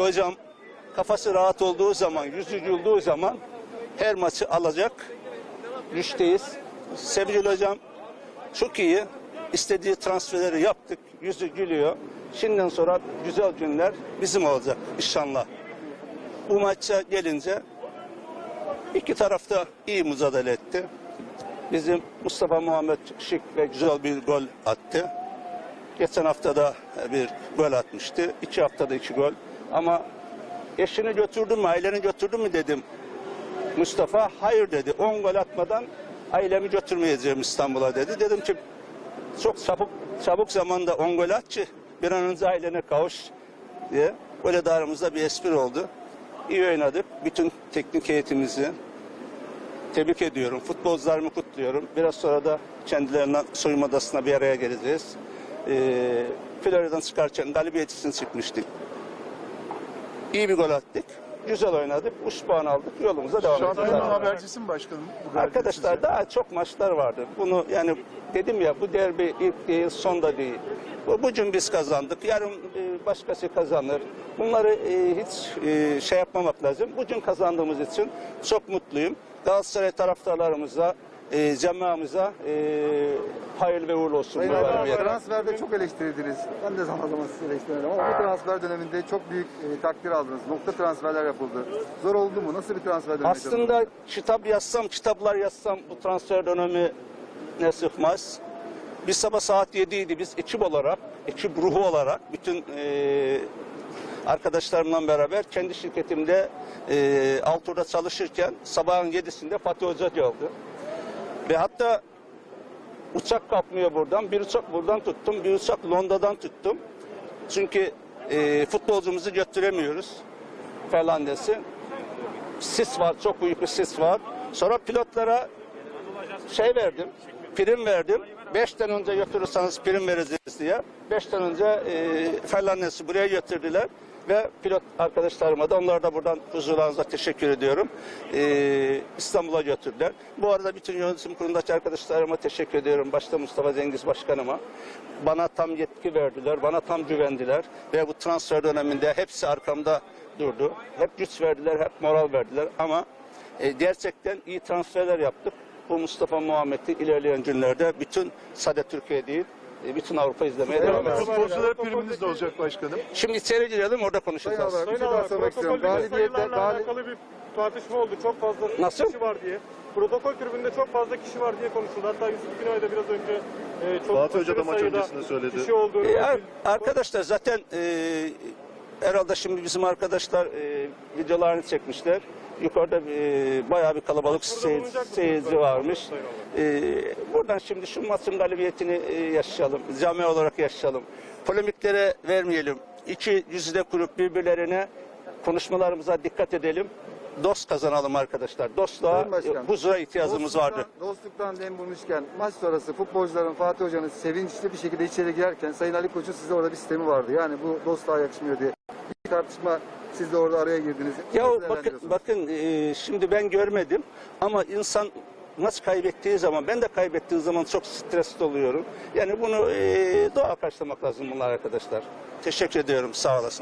Hocam kafası rahat olduğu zaman, yüzü güldüğü zaman her maçı alacak güçteyiz. Sevgili hocam çok iyi. İstediği transferleri yaptık. Yüzü gülüyor. Şimdiden sonra güzel günler bizim olacak inşallah. Bu maça gelince iki tarafta iyi mücadele etti. Bizim Mustafa Muhammed şık ve güzel bir gol attı. Geçen hafta da bir gol atmıştı. İki haftada iki gol. Ama eşini götürdün mü, aileni götürdün mü dedim. Mustafa hayır dedi. 10 gol atmadan ailemi götürmeyeceğim İstanbul'a dedi. Dedim ki çok çabuk çabuk zamanda 10 gol at bir an önce ailene kavuş diye. Böyle de aramızda bir espri oldu. İyi oynadık. Bütün teknik heyetimizi tebrik ediyorum. Futbolcularımı kutluyorum. Biraz sonra da kendilerinden soyunma odasına bir araya geleceğiz. Ee, Florya'dan çıkarken galibiyet için çıkmıştık. İyi bir gol attık. Güzel oynadık. 3 puan aldık. Yolumuza devam ettik. Şampiyonun habercisi mi başkanım? Arkadaşlar size? daha çok maçlar vardı. Bunu yani dedim ya bu derbi ilk değil son da değil. Bu, bugün biz kazandık. Yarın e, başkası kazanır. Bunları e, hiç e, şey yapmamak lazım. Bugün kazandığımız için çok mutluyum. Galatasaray taraftarlarımıza, e, camiamıza e, hayırlı ve uğurlu olsun. Sayın bu transferde çok eleştirdiniz. Ben de zaman zaman sizi eleştiriyorum ama bu transfer döneminde çok büyük e, takdir aldınız. Nokta transferler yapıldı. Zor oldu mu? Nasıl bir transfer dönemi? Aslında kitap yazsam, kitaplar yazsam bu transfer dönemi ne sıkmaz. Biz sabah saat 7 idi. Biz ekip olarak, ekip ruhu olarak bütün e, arkadaşlarımla beraber kendi şirketimde e, Altur'da çalışırken sabahın 7'sinde Fatih Hoca geldi. Ve hatta uçak kalkmıyor buradan. Bir uçak buradan tuttum, bir uçak Londra'dan tuttum. Çünkü e, futbolcumuzu götüremiyoruz. Fernandes'i sis var, çok büyük bir sis var. Sonra pilotlara şey verdim, prim verdim. Beşten önce götürürseniz prim vereceğiz diye. Beşten önce e, Fernandes'i buraya götürdüler. Ve pilot arkadaşlarıma da onlara da buradan huzurlarınıza teşekkür ediyorum. E, İstanbul'a götürdüler. Bu arada bütün yönetim kurulundaki arkadaşlarıma teşekkür ediyorum. Başta Mustafa Cengiz Başkanıma. Bana tam yetki verdiler, bana tam güvendiler. Ve bu transfer döneminde hepsi arkamda durdu. Hep güç verdiler, hep moral verdiler. Ama e, gerçekten iyi transferler yaptık. Bu Mustafa Muhammed'i ilerleyen günlerde bütün sadece Türkiye değil, e, bütün Avrupa izlemeye devam edecek. Futbolcular de olacak başkanım. Şimdi girelim orada Sayın konuşacağız. şey Sayın daha abi, sormak istiyorum. protokoldeki Galibiyette sayılarla gali... alakalı bir tartışma oldu. Çok fazla Nasıl? kişi var diye. Protokol tribünde çok fazla kişi var diye konuşuldu. Hatta Yusuf Günay da biraz önce e, çok Fatih Hoca da maç öncesinde söyledi. Kişi olduğunu. E, ar- arkadaşlar zaten e, herhalde şimdi bizim arkadaşlar e, videolarını çekmişler. Yukarıda e, bayağı bir kalabalık seyir- seyirci varmış. E, buradan şimdi şu maçın galibiyetini e, yaşayalım. Cami olarak yaşayalım. Polemiklere vermeyelim. İki yüzde kurup birbirlerine konuşmalarımıza dikkat edelim. Dost kazanalım arkadaşlar. Dostluğa, Başkan, huzura ihtiyacımız dostluktan- vardı. Dostluktan dem bulmuşken maç sonrası futbolcuların Fatih Hoca'nın sevinçli bir şekilde içeri girerken Sayın Ali Koç'un size orada bir sistemi vardı. Yani bu dostluğa yakışmıyor diye. Tartışma siz de orada araya girdiniz. Ya Nasıl bakın bakın e, şimdi ben görmedim ama insan maç kaybettiği zaman ben de kaybettiği zaman çok stresli oluyorum. Yani bunu e, doğal karşılamak lazım bunlar arkadaşlar. Teşekkür ediyorum sağ olasın.